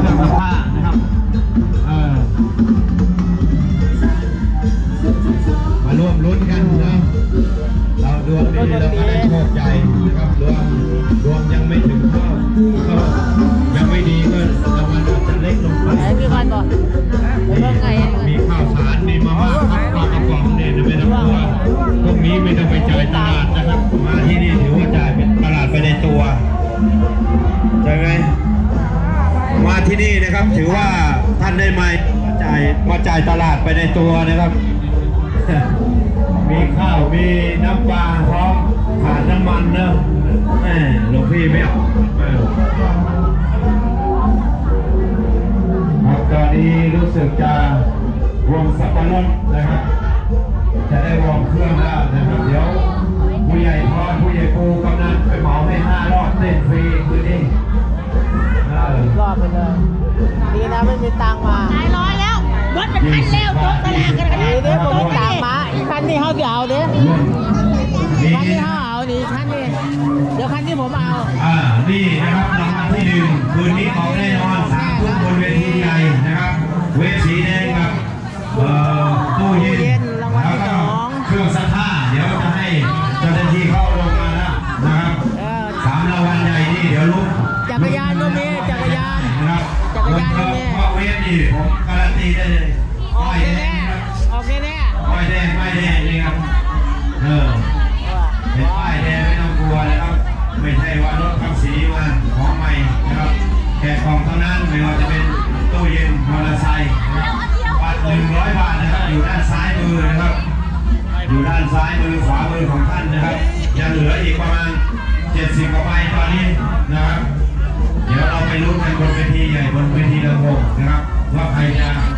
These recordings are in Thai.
เครื่องซักผ้านะครับ เออ มาร่วมลุ้นกันนะ เราดวงดีเราก็ได้โชคใหญ่นะครับดวง นี่นะครับ ถือว่าท่านได้มาจ่ายมาจ่ายตลาดไปในตัวนะครับ มีข้าวมีน้ำปลาพร้อมขาดน้ำมันเนอะแม่หลวงพี่ไม่เอาเออครับตอนนี้รู้สึกจะวงสับปะรดนะครับ จะได้วงเครื่องแล้วนะครับ เดี๋ยวผู้ใหญ่พรผู้ใหญ่ปูกำนันไปเหมาให้ห้ารอบเต้นฟรีคืนนี้เออรอบไปเลย ดีนะไม่มีตังค์มาตายร้อยแล้วรถมันพันแล้วโต๊ะตลาดกันขนาดีดเด้ผมมีตังค์มาอีกคันที่เขาจะเอาเด้นี่คันที่เขาเอานี่คันนี้เดี๋ยวคันที่ผมเอาอ่านี่นะครับรางวัลที่หนึ่งคืนนี้ของแน่นอนสามทุ่มบนเวทีใหญ่นะครับ เวทสีแดงกับเอ่อตู้เย็น ผมการันตีได้เลยออป้ากยแดแน่งนะครับๆออกแน่ป้ายแดงป้ายแดงนี่ครับ เออๆเป็นป้ายแดงไม่ต้องกลัวนะครับ ไม่ใช่ว่ารถขับสีมาของใหม่นะครับ แค่ของเท่านั้นไม่ว่าจะเป็นตู้เย็นมอเตอร์ไซค์นะครับบัตรหนึ่งร้อยบาทนะครับ อยู่ด้านซ้ายมือนะครับ อยู่ด้านซ้ายมือขวามือของท่านนะครับ ยังเหลืออีกประมาณ70กว่าใบตอนนี้นะครับ เดี๋ยวเราไปลุ้นกันบนเวทีใหญ่บนเวทีระโงนะครับ ว่าใครจะ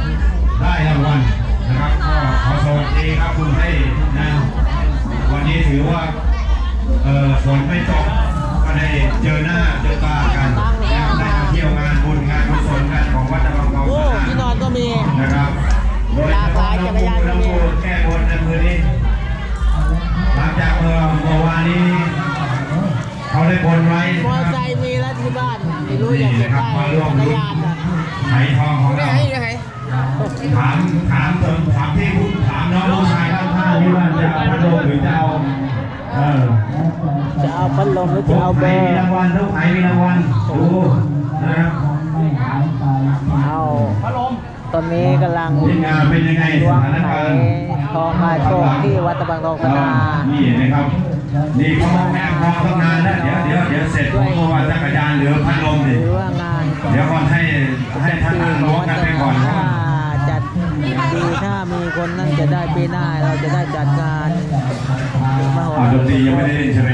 ามถามถามถามที่ผู้ถามน้องผู้ชายข้างๆนี่ว่าจะเอาพัดลมหรือจะเอาเออจะเอาพัดลมหรือจะเอาไหเบอร์มีรางวัลทุกไหนมีรางวัลดูนะครับเอาพัดลมตอนนี้กำลังเป็นยังไงสถานการณ์ทองมาโชคที่วัดตะบังทองสนานี่นะครับนี่เขาแม่พอตั้งนานแล้วเดี๋ยวเดี๋ยวเดี๋ยวเสร็จผมก็ว่าจักรยานหรือพัดลมดิเดี๋ยวก่อนให้ให้ท่านปีนั่งร้องกันไปก่อน ถ้าจัดดีถ้ามีคนนั่นจะได้ปีหน้าเราจะได้จัดงานมโหอ๋อดนตรียังไม่ได้เล่นใช่ไหม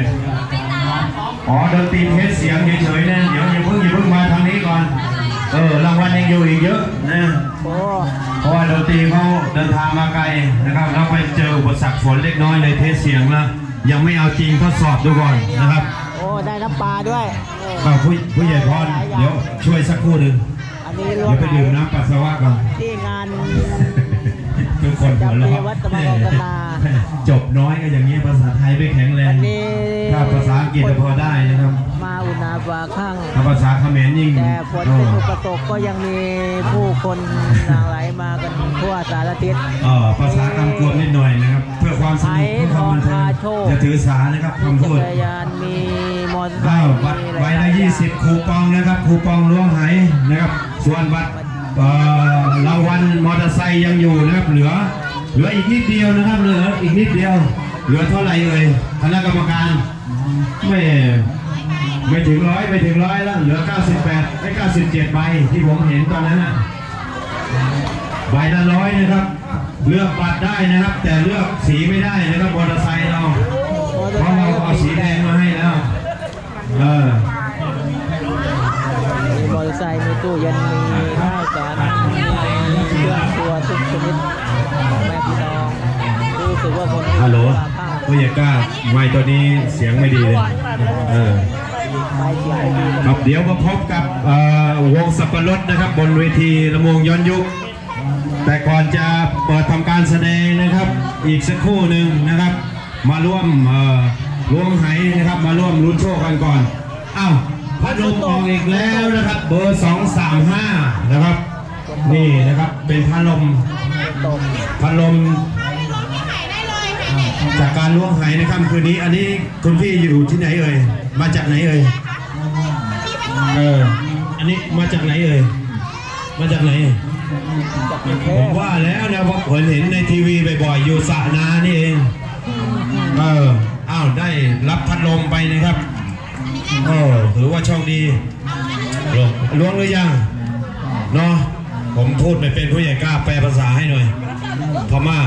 อ๋อดนตรีเทสเสียงเฉยๆนะเดี๋ยวอย่าเพิ่งอย่าเพิ่งมาทางนี้ก่อน เออรางวัลยังอยู่อีกเยอะนะโอ้เพราะว่าดนตรีเขาเดินทางมาไกลนะครับแล้วไปเจออุปสรรคฝนเล็กน้อยเลยเทสเสียงแล้วยังไม่เอาจริงทดสอบดูก่อนนะครับโอ้ได้น้ำปลาด้วยเออก็ผู้ผู้ใหญ่พรเดี๋ยวช่วยสักครู่หนึ่งอันนี้รวเดี๋มยวไปดื่มน้ำปัสสาวะก่อนที่งาน ทุกคนหัวเราะจำปีวัดตะวันออกตนาจบน้อยก็อย่างนี้ภาษาไทยไม่แข็งแรวังนนี้ถ้าภาษาอังกฤษก็พอได้นะครับ มาอุณาบาข้างถ้าภาษาเขมรยิ่งแต่ฝนโอ้เป็นอุปสรรคก็ยังมีผู้คนหลั่งไหลมากันทั่วสารทิศเออภาษาคำกวมนิดหน่อยนะครับ เพื่อความสนุกเพื่อความบันเทิงอย่าถือสานะครับมีคำจัพูดกรยานมีมอเตอร์ไซอ้าวค์บัตรมีใบหละลายๆยี่สิบคูปองนะครับคูปองล้วงไหนะครับส่วนบัตรเอ่อ รางวัลมอเตอร์ไซค์ยังอยู่นะครับ เหลือ เหลืออีกนิดเดียวนะครับ เหลืออีกนิดเดียว เหลือเท่าไหร่เอ่ยคณะกรรมการไม่ไม่ถึงร้อยไม่ถึงร้อยแล้ว เหลือ 98ไม่97ใบที่ผมเห็นตอนนั้นนะใบละร้อยนะครับ เลือกบัตรได้นะครับ แต่เลือกสีไม่ได้นะครับมอเตอร์ไซค์เราเพราะเราเอาสีแดงมาให้แล้วเออ มีมอเตอร์ไซค์มีตู้เย็นมีข้าวสารมีเครื่องครัวทุกชนิดแม่พี่น้องรู้สึกว่าคนฮัลโหลข้างผู้ใหญ่กล้าไมค์ตัวนี้เสียงไม่ดีเลยเออไปเสียงไม่ดีครับเดี๋ยวมาพบกับเอ่อวงสับปะรดนะครับ บนเวทีลำวงย้อนยุค แต่ก่อนจะเปิดทำการแสดงนะครับ อีกสักครู่หนึ่งนะครับ มาร่วมเอ่อล้วงไหนะครับ มาร่วมลุ้นโชคกันก่อน อ้าว พัดลมออกอีกแล้วนะครับ เบอร์สองสามห้านะครับ นี่นะครับเป็นพัดลมพัดลมจากการล้วงหายในค่ำคืนนี้ อันนี้คุณพี่อยู่ที่ไหนเอ่ยมาจากไหนเอ่ยเอออันนี้มาจากไหนเอ่ยมาจากไหนผมว่าแล้วนะว่าผมเห็นในทีวีบ่อยๆอยู่สระนานี่เองเอออ้าวได้รับพัดลมไปนะครับ โอ้ถือว่าโชคดีล้วงล้วงหรือยังเนาะผมพูดไม่เป็นผู้ใหญ่กล้าแปลภาษาให้หน่อยพม่า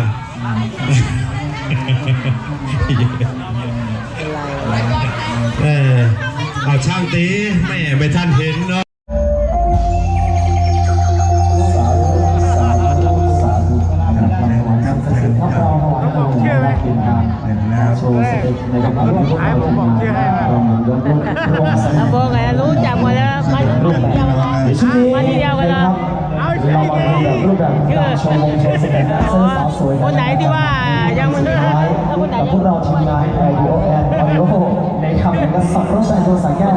อะไรเออเอาช่างตีแม่ไม่ท่านเห็นเนาะ ชื่อคนไหนที่ว่ายังมันด้วยแล้วคนไหนพวกเราทีมงานแอร์ดีโอแอนออดิโอในคำนั้นก็สับรถใส่ตัวสังแก้ควนไหนยังไม่มีผัว